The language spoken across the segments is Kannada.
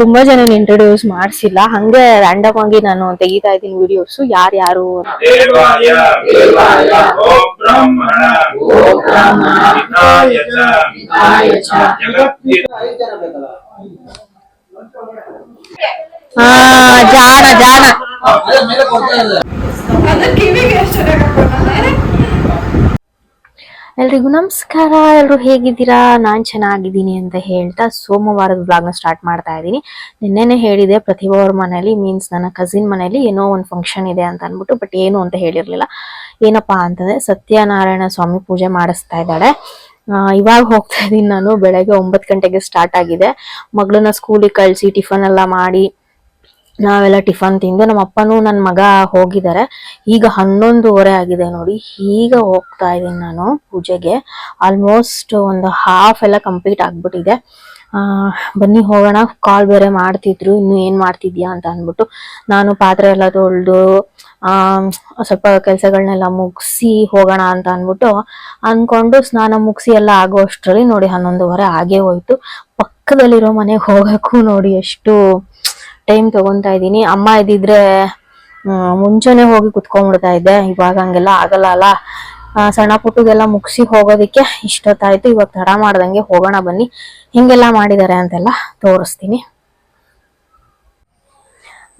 ತುಂಬಾ ಜನ ಇಂಟ್ರೊಡ್ಯೂಸ್ ಮಾಡ್ಸಿಲ್ಲ. ಹಂಗೆ ರ್ಯಾಂಡಮ್ ಆಗಿ ನಾನು ತೆಗಿತಾ ಇದ್ದೀನಿ ವಿಡಿಯೋಸ್ ಯಾರ್ಯಾರು ಯಾರು? ಹಿತಾಯ ಹಾ ಜಾಣ ಜಾಣ. ಎಲ್ರಿಗೂ ನಮಸ್ಕಾರ, ಎಲ್ರು ಹೇಗಿದ್ದೀರಾ? ನಾನ್ ಚೆನ್ನಾಗಿದ್ದೀನಿ ಅಂತ ಹೇಳ್ತಾ ಸೋಮವಾರದ ವ್ಲಾಗ್ನ ಸ್ಟಾರ್ಟ್ ಮಾಡ್ತಾ ಇದ್ದೀನಿ. ನಿನ್ನೆನೆ ಹೇಳಿದೆ, ಪ್ರತಿಭಾ ಅವ್ರ ಮನೇಲಿ ಮೀನ್ಸ್ ನನ್ನ ಕಸಿನ್ ಮನೇಲಿ ಏನೋ ಒಂದು ಫಂಕ್ಷನ್ ಇದೆ ಅಂತ ಅಂದ್ಬಿಟ್ಟು ಬಟ್ ಏನು ಅಂತ ಹೇಳಿರ್ಲಿಲ್ಲ. ಏನಪ್ಪಾ ಅಂತಂದ್ರೆ, ಸತ್ಯನಾರಾಯಣ ಸ್ವಾಮಿ ಪೂಜೆ ಮಾಡಿಸ್ತಾ ಇದ್ದಾಳೆ. ಇವಾಗ ಹೋಗ್ತಾ ಇದೀನಿ ನಾನು, ಬೆಳಗ್ಗೆ ಒಂಬತ್ತು ಗಂಟೆಗೆ ಸ್ಟಾರ್ಟ್ ಆಗಿದೆ. ಮಗಳನ್ನ ಸ್ಕೂಲಿಗೆ ಕಳಿಸಿ ಟಿಫನ್ ಎಲ್ಲ ಮಾಡಿ ನಾವೆಲ್ಲ ಟಿಫನ್ ತಿಂದು ನಮ್ಮ ಅಪ್ಪನೂ ನನ್ನ ಮಗ ಹೋಗಿದ್ದಾರೆ ಈಗ ಹನ್ನೊಂದುವರೆ ಆಗಿದೆ ನೋಡಿ ಈಗ ಹೋಗ್ತಾ ಇದ್ದೀನಿ ನಾನು ಪೂಜೆಗೆ. ಆಲ್ಮೋಸ್ಟ್ ಒಂದು ಹಾಫ್ ಎಲ್ಲ ಕಂಪ್ಲೀಟ್ ಆಗ್ಬಿಟ್ಟಿದೆ. ಬನ್ನಿ ಹೋಗೋಣ ಕಾಲ್ ಬೇರೆ ಮಾಡ್ತಿದ್ರು, ಇನ್ನು ಏನ್ ಮಾಡ್ತಿದ್ಯಾ ಅಂತ ಅಂದ್ಬಿಟ್ಟು ನಾನು ಪಾತ್ರೆ ಎಲ್ಲ ತೊಳೆದು, ಆ, ಸ್ವಲ್ಪ ಕೆಲಸಗಳನ್ನೆಲ್ಲ ಮುಗಿಸಿ ಹೋಗೋಣ ಅಂತ ಅಂದ್ಬಿಟ್ಟು ಅನ್ಕೊಂಡು ಸ್ನಾನ ಮುಗಿಸಿ ಎಲ್ಲ ಆಗೋ ಅಷ್ಟರಲ್ಲಿ ನೋಡಿ ಹನ್ನೊಂದುವರೆ ಆಗೇ ಹೋಯ್ತು. ಪಕ್ಕದಲ್ಲಿರೋ ಮನೆಗೆ ಹೋಗಕ್ಕೂ ನೋಡಿ ಎಷ್ಟು ಟೈಮ್ ತಗೊಂತಾ ಇದ್ದೀನಿ. ಅಮ್ಮ ಇದ್ದಿದ್ರೆ ಮುಂಚೆನೆ ಹೋಗಿ ಕುತ್ಕೊಂಡ್ಬಿಡ್ತಾ ಇದ್ದೆ. ಇವಾಗ ಹಂಗೆಲ್ಲ ಆಗಲ್ಲ ಅಲ್ಲ. ಸಣ್ಣ ಪುಟ್ಟದೆಲ್ಲ ಮುಗಿಸಿ ಹೋಗೋದಿಕ್ಕೆ ಇಷ್ಟೊತ್ತಾಯ್ತು. ಇವಾಗ ತಡ ಮಾಡ್ದಂಗೆ ಹೋಗೋಣ ಬನ್ನಿ. ಹಿಂಗೆಲ್ಲ ಮಾಡಿದ್ದಾರೆ ಅಂತೆಲ್ಲ ತೋರಿಸ್ತೀನಿ.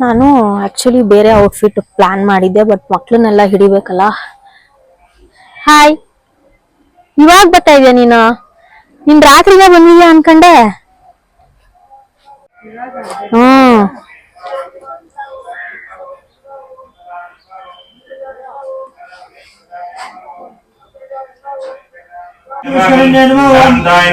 ನಾನು ಆಕ್ಚುಲಿ ಬೇರೆ ಔಟ್ಫಿಟ್ ಪ್ಲಾನ್ ಮಾಡಿದ್ದೆ ಬಟ್ ಮಕ್ಳನ್ನೆಲ್ಲ ಹಿಡಿಬೇಕಲ್ಲ. ಹಾಯ್ ಇವಾಗ ಬರ್ತಾ ಇದೆಯಾ ನೀನು? ನಿನ್ ರಾತ್ರಿಗೆ ಬಂದಿದ್ಯಾ ಅನ್ಕಂಡೆ? ಹ್ಮ್ ಶಾಂತಾಯ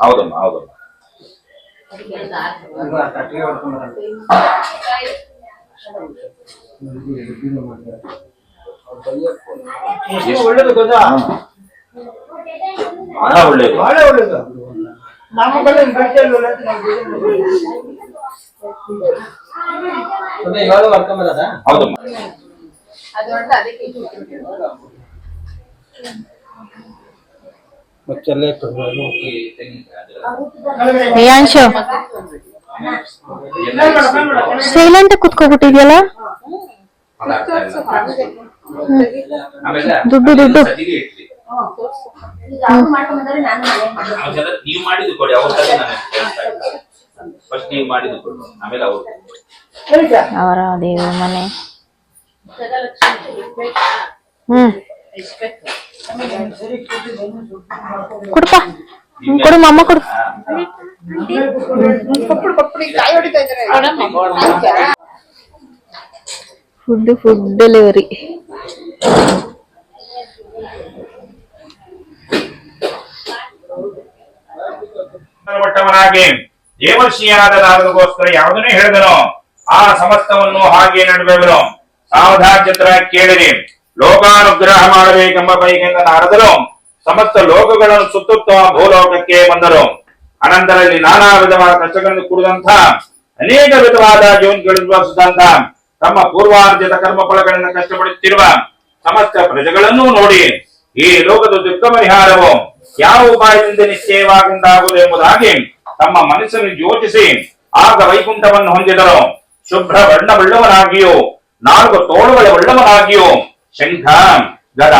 ಹೌದಮ್ಮ ಹೌದಮ್ಮ ಒಳ್ಳೇದು ಗೊತ್ತಾ ಬಹಳ ಒಳ್ಳೇದು ಬಹಳ ಒಳ್ಳೇದು ನಮ್ಮ ಕಡೆ ಬೆಟ್ಟ ಇಲ್ವಲ್ಲ ಅಂತ ನಾವು ಬೇರೆ ಹೌದಮ್ಮ ಮಚ್ಚಲ್ಲೇ ಪ್ರಿಯಾಂಶು ಸೈಲೆಂಟ್ ಕುತ್ಕೋಬಿಟ್ಟಿದ್ಯಲ್ಲ ದುಡ್ಡು ದುಡ್ಡು ನೀವು ಮಾಡಿದ್ದು ಕೊಡಿ ಅವ್ರ ಫಸ್ಟ್ ನೀವು ಮಾಡಿದ್ದು ಕೊಡಿ ಆಮೇಲೆ ಅವ್ರು ಅವರ ದೇವ ಮನೆ ಹ್ಮ್. ಕೊಡು ಅಮ್ಮ ಕೊಡು. Food food delivery. ಮಟ್ಟವನಾಗಿ ದೇವರ್ಷಿಯಾದ ನಾರದಗೋಸ್ಕರ ಯಾವುದನ್ನೇ ಹೇಳಿದನೋ, ಆ ಸಮಸ್ತವನ್ನು ಹಾಗೆ ನಡುವೆವನು ಸಾವಧಾಚಿತ್ರ ಕೇಳಿರಿ. ಲೋಕಾನುಗ್ರಹ ಮಾಡಬೇಕೆಂಬ ಬೈಕೆಂದ ನಾರದರು. ಸಮಸ್ತ ಲೋಕಗಳನ್ನು ಸುತ್ತುತ್ತಾ ಭೂಲೋಕಕ್ಕೆ ಬಂದರು. ಅನಂತರಲ್ಲಿ ನಾನಾ ವಿಧವಾದ ಕಷ್ಟಗಳನ್ನು ಕುಡಿದಂತ ಅನೇಕ ವಿಧವಾದ ಜೀವನಗಳು ಅನುಭವಿಸಿದಂತ ತಮ್ಮ ಪೂರ್ವಾರ್ಜಿತ ಕರ್ಮ ಫಲಗಳನ್ನು ಕಷ್ಟಪಡುತ್ತಿರುವ ಸಮಸ್ತ ಪ್ರಜೆಗಳನ್ನೂ ನೋಡಿ, ಈ ಲೋಕದ ದುಃಖ ಪರಿಹಾರವು ಯಾವ ಉಪಾಯದಿಂದ ನಿಶ್ಚಯವಾಗುಂಟಾಗುವುದು ಎಂಬುದಾಗಿ ತಮ್ಮ ಮನಸ್ಸನ್ನು ಯೋಚಿಸಿ ಆಗ ವೈಕುಂಠವನ್ನು ಹೊಂದಿದರು. ಶುಭ್ರ ಬಣ್ಣವುಳ್ಳವನಾಗಿಯೂ ನಾಲ್ಕು ತೋಳುಗಳ ಉಳ್ಳವನಾಗಿಯೋ ಶಂಖ ಗದ.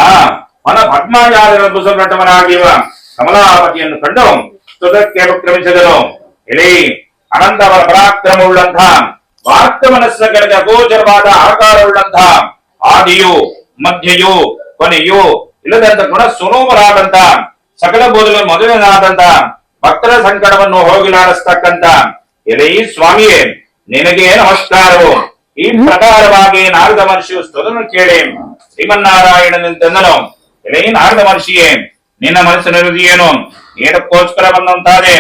ಮನ ಪದ್ಮಾಯಾದ ಬುಸನಟವನಾಗಿರುವ ಕಮಲಾಪತಿಯನ್ನು ಕಂಡು ಸುಧಕ್ಕೆ ಉಪಕ್ರಮಿಸಿದರು ಎಲೆ, ಅನಂತವರ ಪರಾಕ್ರಮವುಳ್ಳಂಥ, ವಾರ್ತ ಮನಸ್ಸ ಕೆಳಗೆ ಅಗೋಚರವಾದ ಆಕಾರವುಳ್ಳಂಥ ಆದಿಯು ಮಧ್ಯೆಯು, ಕೊನೆಯು ಇಲ್ಲದಂತ ಗುಣ ಸ್ವರೂಪರಾದಂತ ಸಕಲ ಬೋಧನ ಮೊದಲನಾದಂತ ಭಕ್ತರ ಸಂಕಟವನ್ನು ಹೋಗಿಲಾಡಿಸ್ತಕ್ಕಂತ ಎಲೆ ಸ್ವಾಮಿಯೇ ನಿನಗೆ ನಮಸ್ಕಾರವು ಈ ಪ್ರಕಾರವಾಗಿ ನಾರದ ಮಹರ್ಷಿಯು ಸ್ತುತನು ಕೇಳಿ. ಶ್ರೀಮನ್ನಾರಾಯಣನೆಂದನು ಎಲೇ ನಾರದ ಮಹರ್ಷಿಯೇ, ನಿನ್ನ ಮನಸ್ಸಿನ ಏನು? ಏನಕ್ಕೋಸ್ಕರ ಬಂದಂತಾದೆ.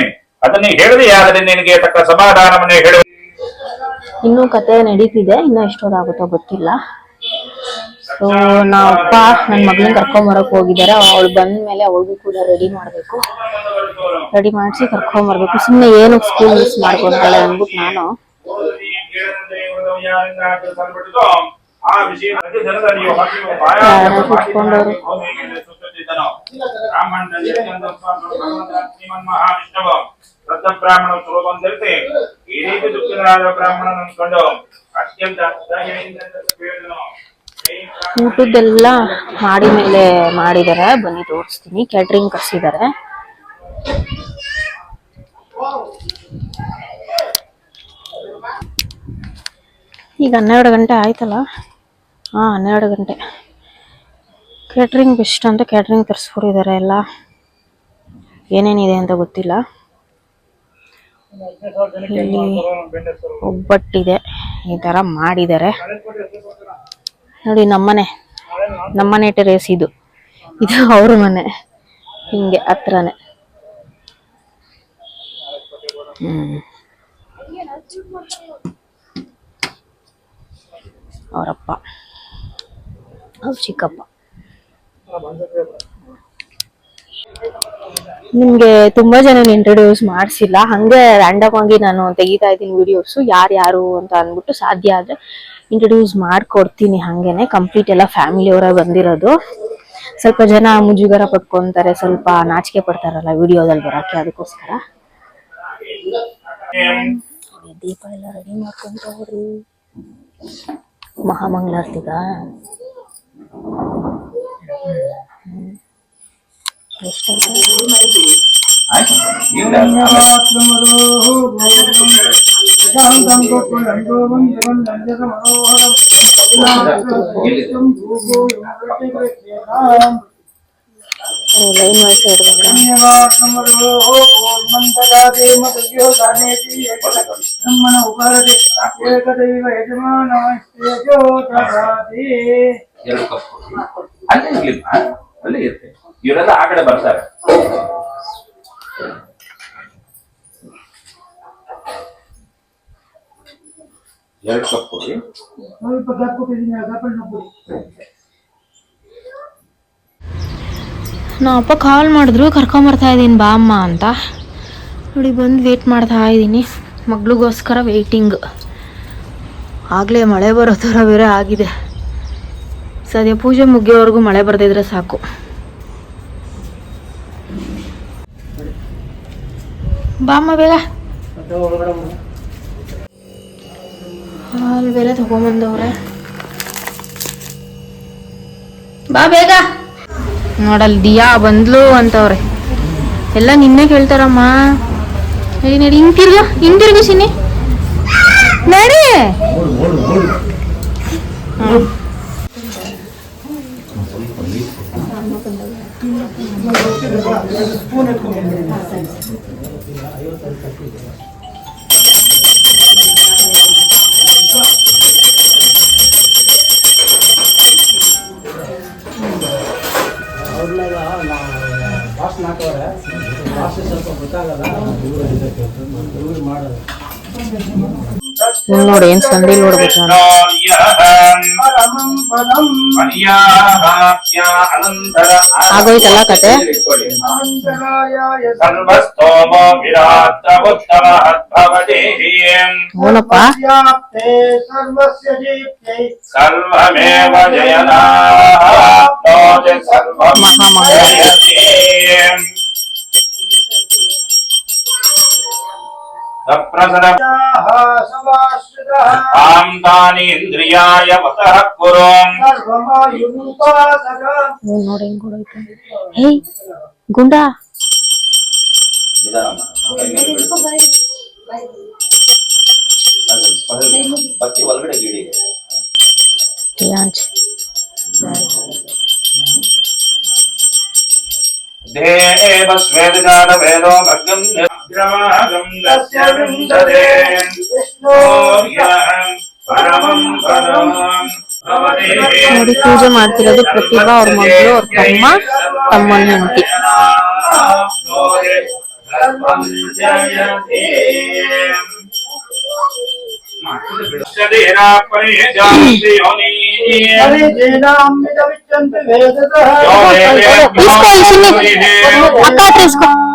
ಅದನ್ನು ಹೇಳದೆ ಹೇಳದೆಯಾದರೆ ನಿನಗೆ ತಕ್ಕ ಸಮಾಧಾನವನ್ನು ಹೇಳು. ಇನ್ನೂ ಕತೆ ನಡೀತಿದೆ, ಇನ್ನೂ ಎಷ್ಟೊತ್ತಾಗುತ್ತೋ ಗೊತ್ತಿಲ್ಲ. ಸೊ ನಾವಪ್ಪ ನನ್ನ ಮಗಳನ್ನ ಕರ್ಕೊಂಬರಕ್ ಹೋಗಿದ್ದಾರೆ. ಅವಳು ಬಂದ ಮೇಲೆ ಅವಳಿಗೂ ಕೂಡ ರೆಡಿ ಮಾಡ್ಬೇಕು. ರೆಡಿ ಮಾಡಿಸಿ ಕರ್ಕೊಂಬರ್ಬೇಕು ಸುಮ್ಮನೆ ಏನಕ್ಕೆ ಸ್ಕೂಲ್ ಮಿಸ್ ಮಾಡ್ಕೊಂತಾಳೆ ಅಂದ್ಬಿಟ್ಟು ನಾನು. ಆ ಬ್ರಾಹ್ಮಣ ಸ್ವರೂಪಂ ಈ ರೀತಿ ದುಃಖಿತರಾದ ಬ್ರಾಹ್ಮಣ ಅನ್ಕೊಂಡು ಅತ್ಯಂತ. ಊಟದ್ದೆಲ್ಲ ಮಾಡಿ ಮೇಲೆ ಮಾಡಿದ್ದಾರೆ ಬನ್ನಿ ತೋರಿಸ್ತೀನಿ ಕ್ಯಾಟ್ರಿಂಗ್ ಕರ್ಸಿದ್ದಾರೆ ಈಗ ಹನ್ನೆರಡು ಗಂಟೆ ಆಯ್ತಲ್ಲ? ಹಾ, ಹನ್ನೆರಡು ಗಂಟೆ. ಕ್ಯಾಟ್ರಿಂಗ್ ಬೆಸ್ಟ್ ಅಂತ ಕ್ಯಾಟ್ರಿಂಗ್ ತರಿಸ್ಬಿಟ್ಟಿದ್ದಾರೆ ಎಲ್ಲ. ಏನೇನಿದೆ ಅಂತ ಗೊತ್ತಿಲ್ಲ. ಇಲ್ಲಿ ಒಬ್ಬಟ್ಟಿದೆ. ಈ ತರ ಮಾಡಿದ್ದಾರೆ. ನೋಡಿ, ನಮ್ಮನೆ. ನಮ್ಮನೆ ಟೆರೇಸ್ ಇದು. ಇದು ಅವ್ರ ಮನೆ. ಹಿಂಗೆ ಹತ್ರನೇ. ಹ್ಮ್. ಅವರಪ್ಪ. ಅವ್ರ ಚಿಕ್ಕಪ್ಪ. ನಿಮ್ಗೆ ತುಂಬಾ ಜನ ಇಂಟ್ರೊಡ್ಯೂಸ್ ಮಾಡಿಸಿಲ್ಲ. ಹಂಗೆ ರ್ಯಾಂಡಮ್ ಆಗಿ ನಾನು ತೆಗಿತಾ ಇದ್ದೀನಿ ವಿಡಿಯೋಸ್ ಯಾರು ಅಂತ ಅಂದ್ಬಿಟ್ಟು ಸಾಧ್ಯ ಆದ್ರೆ ಇಂಟ್ರೊಡ್ಯೂಸ್ ಮಾಡ್ಕೊಡ್ತೀನಿ ಹಂಗೇನೆ. ಕಂಪ್ಲೀಟ್ ಎಲ್ಲ ಫ್ಯಾಮಿಲಿ ಅವರ ಬಂದಿರೋದು. ಸ್ವಲ್ಪ ಜನ ಮುಜುಗರ ಪಟ್ಕೊಂತಾರೆ ಸ್ವಲ್ಪ ನಾಚಿಕೆ ಪಡ್ತಾರಲ್ಲ ವಿಡಿಯೋದಲ್ಲಿ ಬರೋಕೆ ಅದಕ್ಕೋಸ್ಕರ. ದೀಪ ಎಲ್ಲ ರೆಡಿ ಮಾಡ್ಕೊಂತವ್ರಿ. ಮಹಾಮಂಗಳಾರತಿಗ ಎಷ್ಟೈತೆ ಆಯ್ತು ಇಲ್ಲ ಲೈನ್ ಯಜಮಾನ ಎರಡು ಕಪ್ ಅಲ್ಲೇ ಇರ್ಲಿ ಅಲ್ಲೇ ಇರುತ್ತೆ ಇವರೆಲ್ಲ ಆ ಕಡೆ ಬರ್ತಾರೆ ಎರಡು ಕಪ್ ಕೊಡಿ. ಸ್ವಲ್ಪ ಗಪ್ ನಮ್ಮ ಅಪ್ಪ ಕಾಲ್ ಮಾಡಿದ್ರು, ಕರ್ಕೊಂಬರ್ತಾ ಇದ್ದೀನಿ ಬಾ ಅಮ್ಮ ಅಂತ. ನೋಡಿ, ಬಂದು ವೇಟ್ ಮಾಡ್ತಾ ಇದ್ದೀನಿ. ಮಗಳಿಗೋಸ್ಕರ ವೇಟಿಂಗ್ ಆಗಲೇ ಮಳೆ ಬರೋ ಥರ ಬೇರೆ ಆಗಿದೆ. ಸದ್ಯ ಪೂಜೆ ಮುಗಿಯೋವರೆಗೂ ಮಳೆ ಬರ್ದಿದ್ರೆ ಸಾಕು. ಬಾ ಅಮ್ಮ ಬೇಗ. ಹಾಲು ಬೇರೆ ತಗೊಂಬಂದವ್ರೆ. ಬಾ ಬೇಗ. ನೋಡಲ್, ದಿಯಾ ಬಂದ್ಲು ಅಂತವ್ರೆ. ಎಲ್ಲ ನಿನ್ನೆ ಕೇಳ್ತಾರಮ್ಮ. ನಡಿ ನಡಿ, ಹಿಂತಿರ್ಗು ಹಿಂತಿರ್ಗು ಸಿನಿ ನಡಿ. ಹ್ಮ್. ಇವ್ನ್ ನೋಡಿ ನೋಡ್ಬೇಕು ನಾನು ಪರಮಂ ಪದಂ உன்னோட என் சந்தையில் ஓட போட்டான் ஆகோ இதெல்லாம் கட்டு மூணப்பா மகாமகா ಸರ್ವಮಾಯುರೂಪಾಸಕ ಇವ್ನ್ ನೋಡಿ ಹೆಂಗ್ ಕೊಡೋಯ್ತು ಹೇಯ್ ಗುಂಡ ಬತ್ತಿ ಒಳಗಡೆ ಗಿಡಿ ಯಾಂಚ್ ದೇವ ಸ್ವೇದಜಾತ ವೇದೋ ಭರ್ಗಂ ನಿರಮಾಗಂ ತಸ್ಯ ವಿಂದತೆ ವಿಷ್ಣೋರ್ಯಹಂ ಪರಮಂ ಪದಂ ಭವತಿ ನೋಡಿ ಪೂಜೆ ಮಾಡ್ತಿರೋದು ಪ್ರತಿಭಾ ಅವ್ರ ಮಗಳು ಅವ್ರ ತಮ್ಮ ತಮ್ಮನ ಹೆಂಡತಿ ಸರ್ವಂ ಜಯತಿ ಶರೀರಾಪಣೆ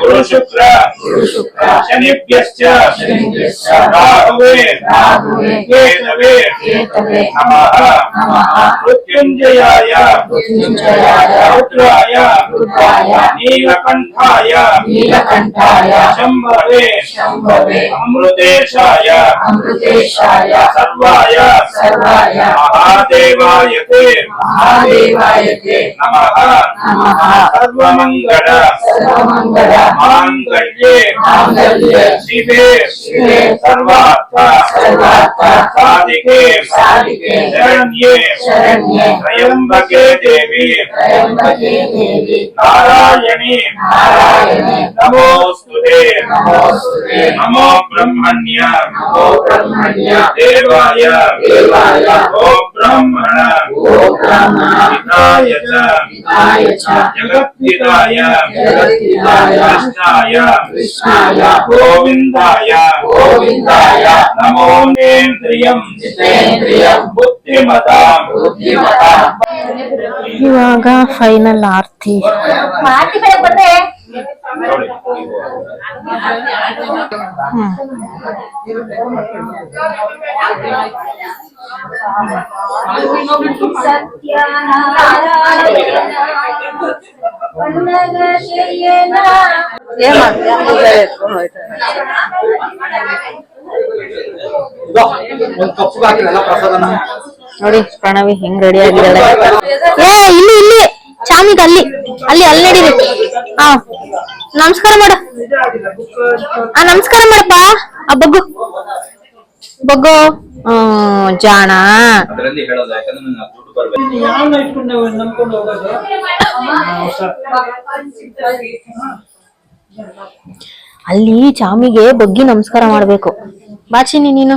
गुरु शुक्र शनिभ्यश्च राहवे केतवे नमः मृत्युञ्जयाय रौद्राय नीलकण्ठाय शम्भवे अमृतेशाय सर्वाय महादेवाय ते नमः सर्वमङ्गल మాంగళ మాంగళ్యే మాంగళ్యే శివే శివే సర్వార్థ. సర్వార్థ. సాధికే. సాధికే. శరణ్యే. శరణ్యే. త్రయంబకే దేవి. త్రయంబకే దేవి. నారాయణి. నారాయణి. నమోస్తుతే నమోస్తుతే నమో బ్రహ్మణ్య. నమో బ్రహ్మణ్య. దేవాయ. దేవాయ. ఓ బ్రహ్మణ. ఓ బ్రహ్మణ పితాయ చ. పితాయ చ. జగత్పితాయ జగత్పితాయ ನಮೋಸ್ತುತೆ ನಮೋ ಬ್ರಹ್ಮಣ್ಯ ನಮೋ ಬ್ರಹ್ಮಣ್ಯ ದೇವಾಯ ದೇವಾಯ ಓ ಬ್ರಾಹ್ಮಣ ಓ ಬ್ರಾಹ್ಮಣ ಹಿತಾಯ ಚ ಹಿತಾಯ ಚ ಜಗದ್ಧಿತಾಯ ಜಗದ್ಧಿತಾಯ ಕೃಷ್ಣಾಯ ಕೃಷ್ಣಾಯ ಗೋವಿಂದಾಯ ಗೋವಿಂದಾಯ ನಮೋನೇಂದ್ರಿಯಂ ಜಿತೇಂದ್ರಿಯಂ ಬುದ್ಧಿಮತಾಂ ಬುದ್ಧಿಮತಾಂ ಇವಾಗ ಫೈನಲ್ ಆರ್ತಿ ಪ್ರಸಾದನ ನೋಡಿ ಪ್ರಣವಿ ಹೆಂಗ್ ರೆಡಿ ಆಗಿದ್ದಾಳೆ? ಏ ಇಲ್ಲಿ ಇಲ್ಲಿ. ಚಾಮಿಗ್ ಅಲ್ಲಿ. ಅಲ್ಲಿ ಅಲ್ಲಿ ನಡೀರಿ. ಹಾ. ನಮಸ್ಕಾರ ಮೇಡ. ಆ ನಮಸ್ಕಾರ ಮಾಡಪ್ಪ ಆ ಬಗ್ಗು. ಬಗ್ಗು. ಹ್ಮ್ ಜಾಣ. ಅದರಲ್ಲಿ ಹೇಳೋದು ಯಾಕಂದ್ರೆ ನನ್ನ ದುಡ್ಡು ಬರ್ಬೇಕು. ಯಾವನ್ನ ಇಟ್ಕೊಂಡು ನಂಬ್ಕೊಂಡು ಹೋಗೋದು? ಅಲ್ಲಿ ಚಾಮಿಗೆ ಬಗ್ಗಿ ನಮಸ್ಕಾರ ಮಾಡ್ಬೇಕು. ಬಾಚಿನಿ ನೀನು.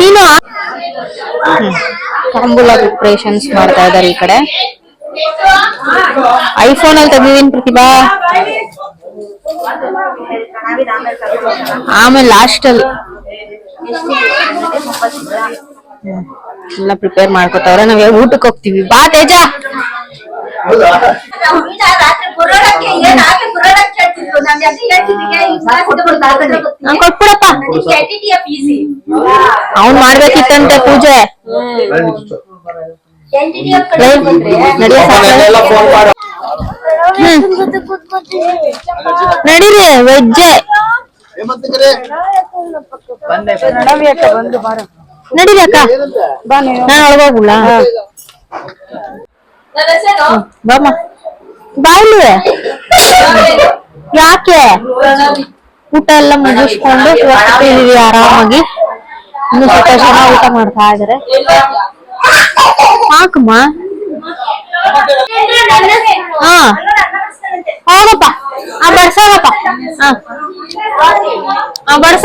ನಾನು? ತಾಂಬೂಲ ಪ್ರಿಪ್ರೇಷನ್ಸ್ ಮಾಡ್ತಾ ಇದ್ದಾರೆ ಈ ಕಡೆ. ಐಫೋನ್ ಅಲ್ಲಿ ತೆಗ್ದಿದ್ದೀನಿ ಪ್ರತಿಭಾ. ಆಮೇಲೆ ಲಾಸ್ಟ್ ಅಲ್ಲಿ. ಎಲ್ಲ ಪ್ರಿಪೇರ್ ಮಾಡ್ಕೋತಾವ್ರೆ. ನಾವ್ ಊಟಕ್ಕೆ ಹೋಗ್ತೀವಿ. ಬಾ ತೇಜ. ನಾನ್ ಕೊಟ್ಬಿಡಪ್ಪ. ಅವ್ನ್ ಮಾಡ್ಬೇಕಿತ್ತಂತೆ ಪೂಜೆ. ನಡಿಯ ಎಲ್ಲ ಫೋನ್ ಮಾಡು. ನಡೀರಿ ವೆಜ್ಜೆ ನಡೀರಿ ಅಕ್ಕ. ನಾನು. ಒಳಗೋಗ್ಲ ಬಾಮ್ಮ ಬಾಯ್ಲಿ ಯಾಕೆ? ಊಟ ಎಲ್ಲ ಮುಗಿಸ್ಕೊಂಡು ಇದೀವಿ ಆರಾಮಾಗಿ. ಇನ್ನು ಸ್ವಲ್ಪ ಜನ ಊಟ ಮಾಡ್ತಾ ಇದಾರೆ. ಹಾಕಮ್ಮ. ಹಾ. ಹೋಗಪ್ಪ. ಆ ಬಡ್ಸೋಗಪ್ಪ ಹಾ. ಆ, ಬಡ್ಸ.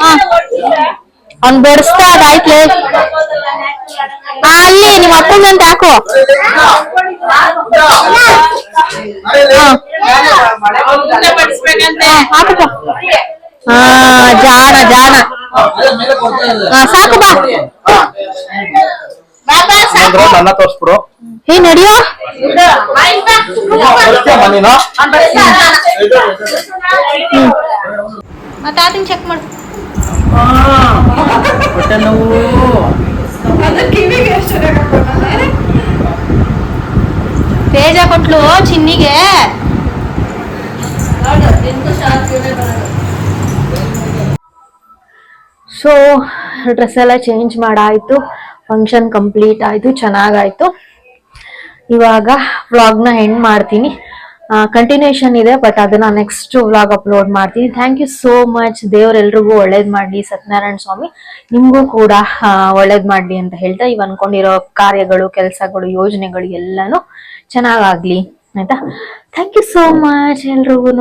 ಹಾ. ಅವ್ನ್ ಬಡಿಸ್ತಾ ಅದಾಯ್ತ್ಲೆ ಆ, ಅಲ್ಲಿ ನಿಮ್ಮ ಅಪ್ಪಂಗಂತ ಹಾಕು. ಹಾ. ಹಾ, ಹಾಕಪ್ಪ ಹಾ ಜಾಣ ಸಾಕು ಬಾ. ಅಂದ್ರೆ ನನ್ನ ತೋರ್ಸ್ಬಿಡು. ಏ ನಡಿಯೋ? ಬರ್ತೀಯಮ್ಮ ನೀನು ಮತ್ತೆ ಅದನ್ನ ಚೆಕ್ ಮಾಡು. ಹೊಟ್ಟೆ ನೋವು ತೇಜ ಕೊಟ್ಲು ಚಿನ್ನಿಗೆ ಸೊ ಡ್ರೆಸ್ ಎಲ್ಲ ಚೇಂಜ್ ಮಾಡಾಯ್ತು ಫಂಕ್ಷನ್ ಕಂಪ್ಲೀಟ್ ಆಯ್ತು ಚೆನ್ನಾಗಾಯ್ತು ಇವಾಗ ವ್ಲಾಗ್ನ ಎಂಡ್ ಮಾಡ್ತೀನಿ ಕಂಟಿನ್ಯೂಷನ್ ಇದೆ ಬಟ್ ಅದನ್ನ ನೆಕ್ಸ್ಟ್ ವ್ಲಾಗ್ ಅಪ್ಲೋಡ್ ಮಾಡ್ತೀನಿ. ಥ್ಯಾಂಕ್ ಯು ಸೋ ಮಚ್ ದೇವರೆಲ್ರಿಗೂ ಒಳ್ಳೇದ್ ಮಾಡ್ಲಿ, ಸತ್ಯನಾರಾಯಣ ಸ್ವಾಮಿ. ನಿಮ್ಗೂ ಕೂಡ ಒಳ್ಳೇದ್ ಮಾಡ್ಲಿ ಅಂತ ಹೇಳ್ತಾ, ಇವ್ ಅನ್ಕೊಂಡಿರೋ ಕಾರ್ಯಗಳು, ಕೆಲಸಗಳು, ಯೋಜನೆಗಳು ಎಲ್ಲಾನು ಚೆನ್ನಾಗಾಗ್ಲಿ, ಆಯ್ತಾ? ಥ್ಯಾಂಕ್ ಯು ಸೋ ಮಚ್ ಎಲ್ರಿಗೂ